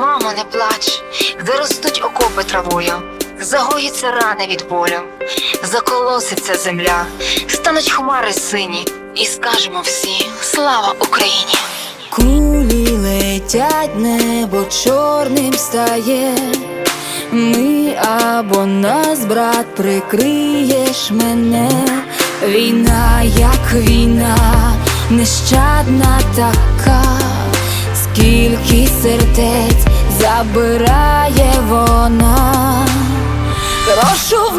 Мамо, не плач, заростуть окопи травою, загоїться рани від болю, заколоситься земля, стануть хмари сині, і скажемо всі слава Україні! Кулі летять, небо чорним стає. Ми або нас, брат, прикриєш мене. Війна, як війна, нещадна така, скільки сердець забирає вона. Прошу в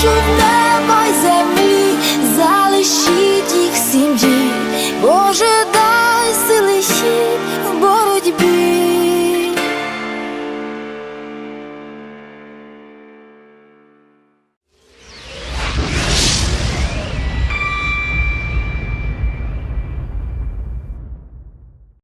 душу в неба й землі, залишіть їх сім'ї, Боже.